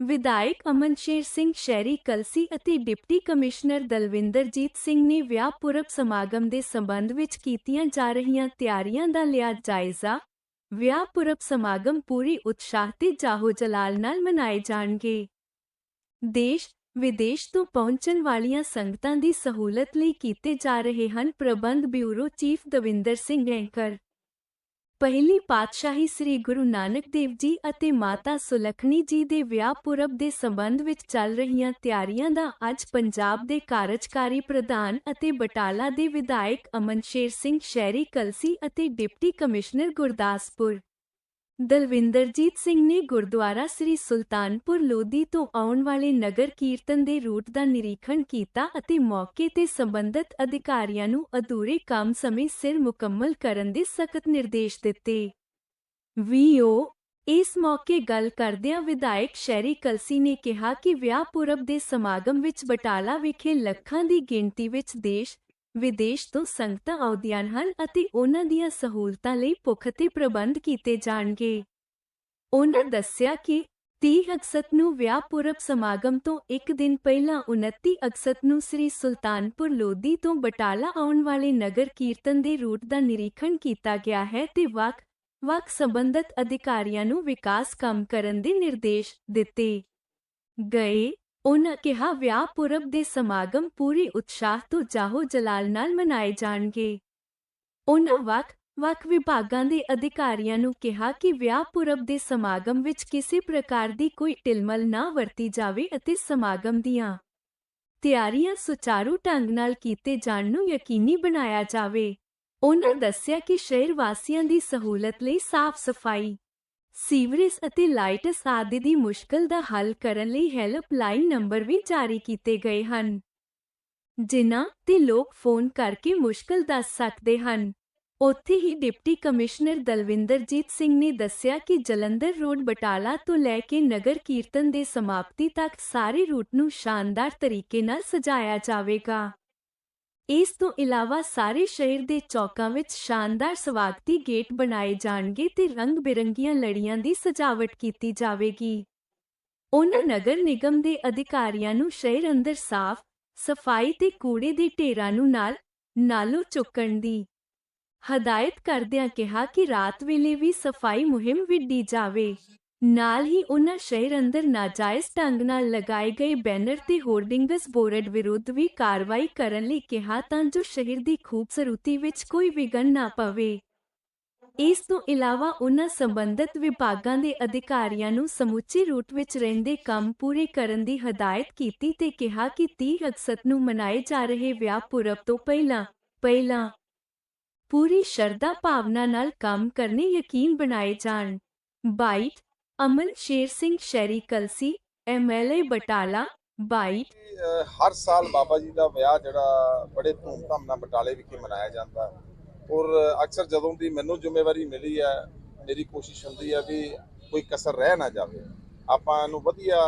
ਵਿਧਾਇਕ ਅਮਨਸ਼ੇਰ ਸਿੰਘ ਸ਼ਹਿਰੀ ਕਲਸੀ ਅਤੇ deputy commissioner Dalwinderjit Singh ਨੇ ਵਿਆਹ ਪੁਰਬ ਸਮਾਗਮ ਦੇ ਸੰਬੰਧ ਵਿੱਚ ਕੀਤੀਆਂ ਜਾ ਰਹੀਆਂ ਤਿਆਰੀਆਂ ਦਾ ਲਿਆ ਜਾਇਜ਼ਾ। ਵਿਆਹ ਪੁਰਬ ਸਮਾਗਮ ਪੂਰੀ ਉਤਸ਼ਾਹ ਤੇ ਜਾਹੋ ਜਲਾਲ ਨਾਲ ਮਨਾਏ ਜਾਣਗੇ। ਦੇਸ਼, ਵਿਦੇਸ਼ ਤੋਂ ਪਹੁੰਚਣ ਵਾਲੀਆਂ ਸੰਗਤਾਂ ਦੀ ਸਹੂਲਤ ਲਈ ਕੀਤੇ ਜਾ ਰਹੇ ਹਨ ਪ੍ਰਬੰਧ bureau chief Davinder Singh anchor ਪਹਿਲੀ ਪਾਤਸ਼ਾਹੀ ਸ੍ਰੀ ਗੁਰੂ ਨਾਨਕ ਦੇਵ ਜੀ ਅਤੇ ਮਾਤਾ ਸੁਲੱਖਣੀ ਜੀ ਦੇ ਵਿਆਹ ਪੁਰਬ ਦੇ ਸੰਬੰਧ ਵਿੱਚ ਚੱਲ ਰਹੀਆਂ ਤਿਆਰੀਆਂ ਦਾ ਅੱਜ ਪੰਜਾਬ ਦੇ ਕਾਰਜਕਾਰੀ ਪ੍ਰਧਾਨ ਅਤੇ ਬਟਾਲਾ ਦੇ ਵਿਧਾਇਕ ਅਮਨਸ਼ੇਰ ਸਿੰਘ ਸ਼ਹਿਰੀ ਕਲਸੀ ਅਤੇ ਡਿਪਟੀ ਕਮਿਸ਼ਨਰ ਗੁਰਦਾਸਪੁਰ। ਦਲਵਿੰਦਰਜੀਤ ਸਿੰਘ ਨੇ ਗੁਰਦੁਆਰਾ ਸ੍ਰੀ ਸੁਲਤਾਨਪੁਰ ਲੋਧੀ ਤੋਂ ਆਉਣ ਵਾਲੇ ਨਗਰ ਕੀਰਤਨ ਦੇ ਰੂਟ ਦਾ ਨਿਰੀਖਣ ਕੀਤਾ ਅਤੇ ਮੌਕੇ ਤੇ ਸੰਬੰਧਿਤ ਅਧਿਕਾਰੀਆਂ ਨੂੰ ਅਧੂਰੇ ਕੰਮ ਸਮੇਂ ਸਿਰ ਮੁਕੰਮਲ ਕਰਨ ਦੇ ਸਖਤ ਨਿਰਦੇਸ਼ ਦਿੱਤੇ। ਵੀਓ, ਇਸ ਮੌਕੇ ਗੱਲ ਕਰਦਿਆਂ ਵਿਧਾਇਕ ਸ਼ੈਰੀ ਕਲਸੀ ਨੇ ਕਿਹਾ ਕਿ ਵਿਆਹ ਪੁਰਬ ਦੇ ਸਮਾਗਮ ਵਿੱਚ ਬਟਾਲਾ ਵਿਖੇ ਲੱਖਾਂ ਦੀ ਗਿਣਤੀ ਵਿੱਚ ਦੇਸ਼ ਵਿਦੇਸ਼ ਤੋਂ ਸੰਗਤਾਂ ਆਉਂਦੀਆਂ ਹਨ ਅਤੇ ਉਹਨਾਂ ਦੀਆਂ ਸਹੂਲਤਾਂ ਲਈ ਪੁਖਤੇ ਪ੍ਰਬੰਧ ਕੀਤੇ ਜਾਣਗੇ। ਉਹਨਾਂ ਦੱਸਿਆ ਕਿ 30 ਅਗਸਤ ਨੂੰ ਵਿਆਹ ਪੁਰਬ ਸਮਾਗਮ ਤੋਂ ਇੱਕ ਦਿਨ ਪਹਿਲਾਂ 29 ਅਗਸਤ ਨੂੰ ਸ੍ਰੀ ਸੁਲਤਾਨਪੁਰ ਲੋਧੀ ਤੋਂ ਬਟਾਲਾ ਆਉਣ ਵਾਲੇ ਨਗਰ ਕੀਰਤਨ ਦੇ ਰੂਟ ਦਾ ਨਿਰੀਖਣ ਕੀਤਾ ਗਿਆ ਹੈ ਤੇ ਵੱਖ ਵੱਖ ਸੰਬੰਧਤ ਅਧਿਕਾਰੀਆਂ ਨੂੰ ਵਿਕਾਸ ਕੰਮ ਕਰਨ ਦੇ ਨਿਰਦੇਸ਼ ਦਿੱਤੇ ਗਏ। ਉਨ੍ਹਾਂ ਕਿਹਾ, ਵਿਆਹ ਪੁਰਬ ਦੇ ਸਮਾਗਮ ਪੂਰੀ ਉਤਸ਼ਾਹ ਤੋਂ ਜਾਹੋ ਜਲਾਲ ਨਾਲ ਮਨਾਏ ਜਾਣਗੇ। ਉਨ੍ਹਾਂ ਵੱਖ ਵੱਖ ਵਿਭਾਗਾਂ ਦੇ ਅਧਿਕਾਰੀਆਂ ਨੂੰ ਕਿਹਾ ਕਿ ਵਿਆਹ ਪੁਰਬ ਦੇ ਸਮਾਗਮ ਵਿੱਚ ਕਿਸੇ ਪ੍ਰਕਾਰ ਦੀ ਕੋਈ ਟਿਲਮਲ ਨਾ ਵਰਤੀ ਜਾਵੇ ਅਤੇ ਸਮਾਗਮ ਦੀਆਂ ਤਿਆਰੀਆਂ ਸੁਚਾਰੂ ਢੰਗ ਨਾਲ ਕੀਤੇ ਜਾਣ ਨੂੰ ਯਕੀਨੀ ਬਣਾਇਆ ਜਾਵੇ। ਉਨ੍ਹਾਂ ਦੱਸਿਆ ਕਿ ਸ਼ਹਿਰ ਵਾਸੀਆਂ ਦੀ ਸਹੂਲਤ ਲਈ ਸਾਫ਼ ਸਫ਼ਾਈ ਸੀਵਰੇਜ ਅਤੇ ਲਾਈਟਸ ਆਦਿ ਦੀ ਮੁਸ਼ਕਲ ਦਾ ਹੱਲ ਕਰਨ ਲਈ ਹੈਲਪਲਾਈਨ ਨੰਬਰ ਵੀ ਜਾਰੀ ਕੀਤੇ ਗਏ ਹਨ, ਜਿਨ੍ਹਾਂ ਤੇ ਲੋਕ ਫੋਨ ਕਰਕੇ ਮੁਸ਼ਕਲ ਦੱਸ ਸਕਦੇ ਹਨ। ਉੱਥੇ ਹੀ ਡਿਪਟੀ ਕਮਿਸ਼ਨਰ ਦਲਵਿੰਦਰਜੀਤ ਸਿੰਘ ਨੇ ਦੱਸਿਆ ਕਿ ਜਲੰਧਰ ਰੋਡ ਬਟਾਲਾ ਤੋਂ ਲੈ ਕੇ ਨਗਰ ਕੀਰਤਨ ਦੇ ਸਮਾਪਤੀ ਤੱਕ ਸਾਰੇ ਰੂਟ ਨੂੰ ਸ਼ਾਨਦਾਰ ਤਰੀਕੇ ਨਾਲ ਸਜਾਇਆ ਜਾਵੇਗਾ। ਇਸ ਤੋਂ ਇਲਾਵਾ ਸਾਰੇ ਸ਼ਹਿਰ ਦੇ ਚੌਕਾਂ ਵਿੱਚ ਸ਼ਾਨਦਾਰ ਸਵਾਗਤੀ ਗੇਟ ਬਣਾਏ ਜਾਣਗੇ ਤੇ ਰੰਗ-ਬਿਰੰਗੀਆਂ ਲੜੀਆਂ ਦੀ ਸਜਾਵਟ ਕੀਤੀ ਜਾਵੇਗੀ। ਉਹਨਾਂ ਨਗਰ ਨਿਗਮ ਦੇ ਅਧਿਕਾਰੀਆਂ ਨੂੰ ਸ਼ਹਿਰ ਅੰਦਰ ਸਾਫ਼, ਸਫ਼ਾਈ ਤੇ ਕੂੜੇ ਦੇ ਢੇਰਾਂ ਨੂੰ ਨਾਲ, ਨਾਲੋਂ ਚੁੱਕਣ ਦੀ ਹਦਾਇਤ ਕਰਦਿਆਂ ਕਿਹਾ ਕਿ ਰਾਤ ਵੇਲੇ ਵੀ ਸਫ਼ਾਈ ਮੁਹਿੰਮ ਵਿੱਢੀ ਜਾਵੇ। ਨਾਲ ਹੀ ਉਨ੍ਹਾਂ ਸ਼ਹਿਰ ਅੰਦਰ ਨਾਜਾਇਜ਼ ਢੰਗ ਨਾਲ ਲਗਾਏ ਗਏ ਬੈਨਰ ਤੇ ਹੋਰਡਿੰਗਸ ਬੋਰਡ ਵਿਰੁੱਧ ਵੀ ਕਾਰਵਾਈ ਕਰਨ ਲਈ ਕਿਹਾ ਤਾਂ ਜੋ ਸ਼ਹਿਰ ਦੀ ਖੂਬਸੂਰਤੀ ਵਿੱਚ ਕੋਈ ਵਿਘਨ ਨਾ ਪਵੇ। ਇਸ ਤੋਂ ਇਲਾਵਾ ਉਨ੍ਹਾਂ ਸੰਬੰਧਿਤ ਵਿਭਾਗਾਂ ਦੇ ਅਧਿਕਾਰੀਆਂ ਨੂੰ ਸਮੁੱਚੇ ਰੂਟ ਵਿੱਚ ਰਹਿੰਦੇ ਕੰਮ ਪੂਰੇ ਕਰਨ ਦੀ ਹਦਾਇਤ ਕੀਤੀ ਤੇ ਕਿਹਾ ਕਿ 30 ਅਗਸਤ ਨੂੰ ਮਨਾਏ ਜਾ ਰਹੇ ਵਿਆਹ ਪੁਰਬ ਤੋਂ ਪਹਿਲਾਂ ਪਹਿਲਾਂ ਪੂਰੀ ਸ਼ਰਧਾ ਭਾਵਨਾ ਨਾਲ ਕੰਮ ਕਰਨੇ ਯਕੀਨ ਬਣਾਏ ਜਾਣ। Byte Aman Sher Singh Sherry Kalsi MLA Batala byte ਅਹ, ਹਰ ਸਾਲ ਬਾਬਾ ਜੀ ਦਾ ਵਿਆਹ ਜਿਹੜਾ, ਬੜੇ ਧੂਮਧਾਮ ਨਾਲ ਬਟਾਲੇ ਵਿਖੇ ਮਨਾਇਆ ਜਾਂਦਾ। ਔਰ ਅਕਸਰ ਜਦੋਂ ਦੀ ਮੈਨੂੰ ਜ਼ਿੰਮੇਵਾਰੀ ਮਿਲੀ ਹੈ, ਮੇਰੀ ਕੋਸ਼ਿਸ਼ ਹੁੰਦੀ ਹੈ ਵੀ ਕੋਈ ਕਸਰ ਰਹਿ ਨਾ ਜਾਵੇ। ਆਪਾਂ ਨੂੰ ਵਧੀਆ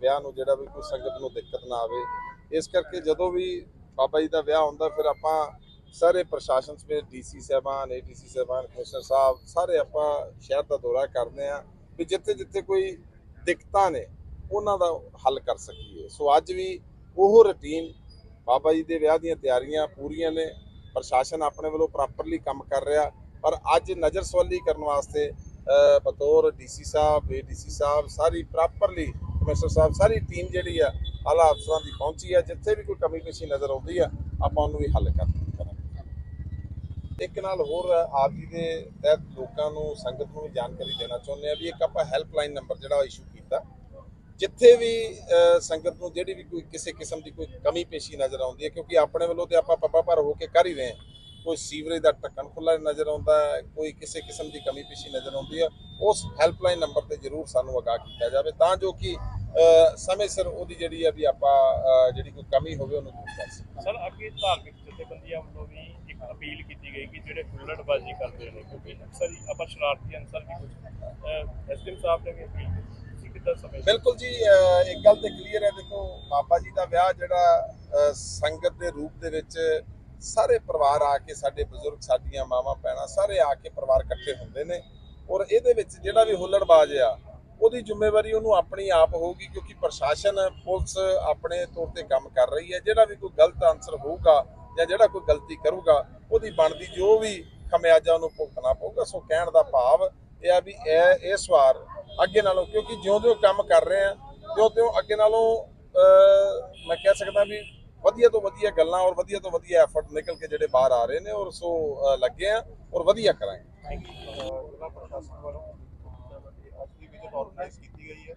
ਵਿਆਹ ਨੂੰ ਜਿਹੜਾ ਵੀ ਕੋਈ ਸੰਗਤ ਨੂੰ ਦਿੱਕਤ ਨਾ ਆਵੇ। ਇਸ ਕਰਕੇ ਜਦੋਂ ਵੀ ਬਾਬਾ ਜੀ ਦਾ ਵਿਆਹ ਹੁੰਦਾ, ਫਿਰ ਆਪਾਂ ਸਾਰੇ ਪ੍ਰਸ਼ਾਸਨ ਸਮੇਤ ਡੀਸੀ ਸਾਹਿਬਾਨ ਏਡੀਸੀ ਸਾਹਿਬਾਨ, ਕਮਿਸ਼ਨਰ ਸਾਹਿਬ, ਸਾਰੇ ਆਪਾਂ ਸ਼ਹਿਰ ਦਾ ਦੌਰਾ ਕਰਦੇ ਆ ਵੀ ਜਿੱਥੇ ਜਿੱਥੇ ਕੋਈ ਦਿੱਕਤਾਂ ਨੇ ਉਹਨਾਂ ਦਾ ਹੱਲ ਕਰ ਸਕੀਏ। ਸੋ ਅੱਜ ਵੀ ਉਹ ਰੁਟੀਨ ਬਾਬਾ ਜੀ ਦੇ ਵਿਆਹ ਦੀਆਂ ਤਿਆਰੀਆਂ ਪੂਰੀਆਂ ਨੇ। ਪ੍ਰਸ਼ਾਸਨ ਆਪਣੇ ਵੱਲੋਂ ਪ੍ਰੋਪਰਲੀ ਕੰਮ ਕਰ ਰਿਹਾ। ਪਰ ਅੱਜ ਨਜ਼ਰ ਸਵਾਲੀ ਕਰਨ ਵਾਸਤੇ ਅਹ, ਬਤੌਰ ਡੀਸੀ ਸਾਹਿਬ ਏਡੀਸੀ ਸਾਹਿਬ ਸਾਰੀ ਪ੍ਰੋਪਰਲੀ ਕਮਿਸ਼ਨਰ ਸਾਹਿਬ ਸਾਰੀ ਟੀਮ ਜਿਹੜੀ ਆ ਆਲਾ ਅਫਸਰਾਂ ਦੀ ਪਹੁੰਚੀ ਆ। ਜਿੱਥੇ ਵੀ ਕੋਈ ਕਮੀ ਪੇਸ਼ੀ ਨਜ਼ਰ ਆਉਂਦੀ ਆ ਆਪਾਂ ਉਹਨੂੰ ਵੀ ਹੱਲ ਕਰ ਇੱਕ ਨਾਲ ਹੋਰ ਆਪ ਜੀ ਦੇ ਤਹਿਤ ਲੋਕਾਂ ਨੂੰ, ਸੰਗਤ ਨੂੰ ਵੀ ਜਾਣਕਾਰੀ ਦੇਣਾ ਚਾਹੁੰਦੇ ਆ ਵੀ ਇੱਕ ਆਪਾਂ ਹੈਲਪਲਾਈਨ ਨੰਬਰ ਜਿਹੜਾ ਇਸ਼ੂ ਕੀਤਾ। ਜਿੱਥੇ ਵੀ ਸੰਗਤ ਨੂੰ ਜਿਹੜੀ ਵੀ ਕੋਈ ਕਿਸੇ ਕਿਸਮ ਦੀ ਕੋਈ ਕਮੀ ਪੇਸ਼ੀ ਨਜ਼ਰ ਆਉਂਦੀ ਹੈ, ਕਿਉਂਕਿ ਆਪਣੇ ਵੱਲੋਂ ਤੇ ਆਪਾਂ ਪੱਪਾ ਭਰ ਹੋ ਕੇ ਕਰ ਹੀ ਰਹੇ ਹਾਂ। ਕੋਈ ਸੀਵਰੇਜ ਦਾ ਢੱਕਣ ਖੁੱਲਾ ਨਜ਼ਰ ਆਉਂਦਾ ਹੈ, ਕੋਈ ਕਿਸੇ ਕਿਸਮ ਦੀ ਕਮੀ ਪੇਸ਼ੀ ਨਜ਼ਰ ਆਉਂਦੀ ਹੈ, ਉਸ ਹੈਲਪਲਾਈਨ ਨੰਬਰ ਤੇ ਜ਼ਰੂਰ ਸਾਨੂੰ ਅਗਾਹ ਕੀਤਾ ਜਾਵੇ, ਤਾਂ ਜੋ ਕਿ ਸਮੇਂ ਸਿਰ ਉਹਦੀ ਜਿਹੜੀ ਆ ਵੀ ਆਪਾਂ ਜਿਹੜੀ ਕੋਈ ਕਮੀ ਹੋਵੇ ਉਹਨੂੰ ਦੂਰ ਕਰ ਸਕੀਏ। ਸਰ, ਅੱਗੇ ਧਾਰਮਿਕ ਜਥੇਬੰਦੀਆਂ ਵੱਲੋਂ ਵੀ ਅਪੀਲ ਕੀਤੀ ਗਈ ਕਿ ਜਿਹੜੇ ਹੁੱਲੜਬਾਜ਼ੀ ਕਰਦੇ ਨੇ, ਕਿਉਂਕਿ ਅਕਸਰ ਹੀ ਆਪਾਂ ਸ਼ਰਾਰਤੀ ਅਨਸਰ ਵੀ ਕੁਝ ਐਸਡੀਐਮ ਸਾਹਿਬ ਨੇ ਵੀ ਅਪੀਲ ਕੀਤੀ ਤੁਸੀਂ ਕਿੱਦਾਂ ਸਮਝਦੇ ਬਿਲਕੁਲ ਜੀ ਇੱਕ ਗੱਲ ਤੇ ਕਲੀਅਰ ਹੈ, ਦੇਖੋ, ਬਾਬਾ ਜੀ ਦਾ ਵਿਆਹ ਜਿਹੜਾ ਸੰਗਤ ਦੇ ਰੂਪ ਦੇ ਵਿੱਚ ਸਾਰੇ ਪਰਿਵਾਰ ਆ ਕੇ, ਸਾਡੇ ਬਜ਼ੁਰਗ, ਸਾਡੀਆਂ ਮਾਵਾਂ, ਭੈਣਾਂ, ਸਾਰੇ ਆ ਕੇ ਪਰਿਵਾਰ ਇਕੱਠੇ ਹੁੰਦੇ ਨੇ। ਔਰ ਇਹਦੇ ਵਿੱਚ ਜਿਹੜਾ ਵੀ ਹੁੱਲੜਬਾਜ਼ ਆ, ਉਹਦੀ ਜ਼ਿੰਮੇਵਾਰੀ ਉਹਨੂੰ ਆਪਣੀ ਆਪ ਹੋਊਗੀ, ਕਿਉਂਕਿ ਪ੍ਰਸ਼ਾਸਨ, ਪੁਲਿਸ ਆਪਣੇ ਤੌਰ ਤੇ ਕੰਮ ਕਰ ਰਹੀ ਹੈ। ਜਿਹੜਾ ਵੀ ਕੋਈ ਗਲਤ ਆਨਸਰ ਹੋਊਗਾ ਜਾਂ ਜਿਹੜਾ ਕੋਈ ਗਲਤੀ ਕਰੂਗਾ, ਉਹਦੀ ਬਣਦੀ ਜੋ ਵੀ ਖਮਿਆਜਾ ਉਹਨੂੰ ਭੁਗਤਣਾ ਪਊਗਾ। ਸੋ ਕਹਿਣ ਦਾ ਭਾਵ ਇਹ ਆ ਵੀ ਇਹ ਇਸ ਵਾਰ ਅੱਗੇ ਨਾਲੋਂ, ਕਿਉਂਕਿ ਜਿਉਂ-ਜਿਉਂ ਕੰਮ ਕਰ ਰਹੇ ਆ, ਤਿਉਂ-ਤਿਉਂ ਅੱਗੇ ਨਾਲੋਂ ਮੈਂ ਕਹਿ ਸਕਦਾ ਵੀ ਵਧੀਆ ਤੋਂ ਵਧੀਆ ਗੱਲਾਂ ਔਰ ਵਧੀਆ ਤੋਂ ਵਧੀਆ ਐਫਰਟ ਨਿਕਲ ਕੇ ਜਿਹੜੇ ਬਾਹਰ ਆ ਰਹੇ ਨੇ ਔਰ ਸੋ ਲੱਗੇ ਆ ਔਰ ਵਧੀਆ ਕਰਾਂਗੇ। ਜ਼ਿਲ੍ਹਾ ਪ੍ਰਸ਼ਾਸਨ ਵੱਲੋਂ ਅੱਜ ਦੀ ਵਿਜ਼ਿਟ ਆਰਗੇਨਾਈਜ਼ ਕੀਤੀ ਗਈ ਹੈ,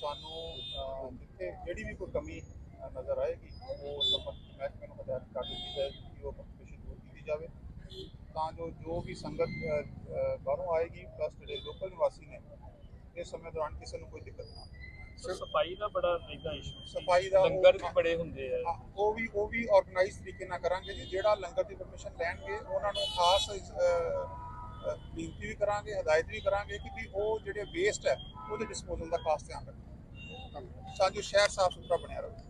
ਸਾਨੂੰ ਜਿੱਥੇ ਜਿਹੜੀ ਵੀ ਕੋਈ ਕਮੀ ਨਜ਼ਰ ਆਏਗੀ ਉਹ ਸੰਬੰਧਿਤ ਮਹਿਕਮੇ ਨੂੰ ਹਦਾਇਤ ਕਰ ਦਿੱਤੀ ਜਾਏਗੀ ਕਿ ਉਹ ਕੰਪਲੀਸ਼ਨ ਦੂਰ ਕੀਤੀ ਜਾਵੇ। ਤਾਂ ਜੋ ਜੋ ਵੀ ਸੰਗਤ ਬਾਹਰੋਂ ਆਏਗੀ ਪਲੱਸ ਜਿਹੜੇ ਲੋਕਲ ਨਿਵਾਸੀ ਨੇ ਇਸ ਸਮੇਂ ਦੌਰਾਨ ਕਿਸੇ ਨੂੰ ਕੋਈ ਦਿੱਕਤ ਨਾ ਸਫ਼ਾਈ ਦਾ ਬੜਾ ਮਹਿੰਗਾ ਇਸ਼ੂ ਸਫ਼ਾਈ ਦਾ ਲੰਗਰ ਵੀ ਬੜੇ ਹੁੰਦੇ ਆ। ਉਹ ਵੀ ਉਹ ਵੀ ਆਰਗੇਨਾਈਜ਼ ਤਰੀਕੇ ਨਾਲ ਕਰਾਂਗੇ ਜੀ। ਜਿਹੜਾ ਲੰਗਰ ਦੀ ਪਰਮਿਸ਼ਨ ਲੈਣਗੇ ਉਹਨਾਂ ਨੂੰ ਖਾਸ ਬੇਨਤੀ ਵੀ ਕਰਾਂਗੇ ਹਦਾਇਤ ਵੀ ਕਰਾਂਗੇ ਕਿ ਵੀ ਉਹ ਜਿਹੜੇ ਵੇਸਟ ਹੈ ਉਹਦੇ ਡਿਸਪੋਜ਼ਲ ਦਾ ਖਾਸ ਧਿਆਨ ਰੱਖਣ। ਤਾਂ ਜੋ ਸ਼ਹਿਰ ਸਾਫ਼ ਸੁਥਰਾ ਬਣਿਆ ਰਹੇ।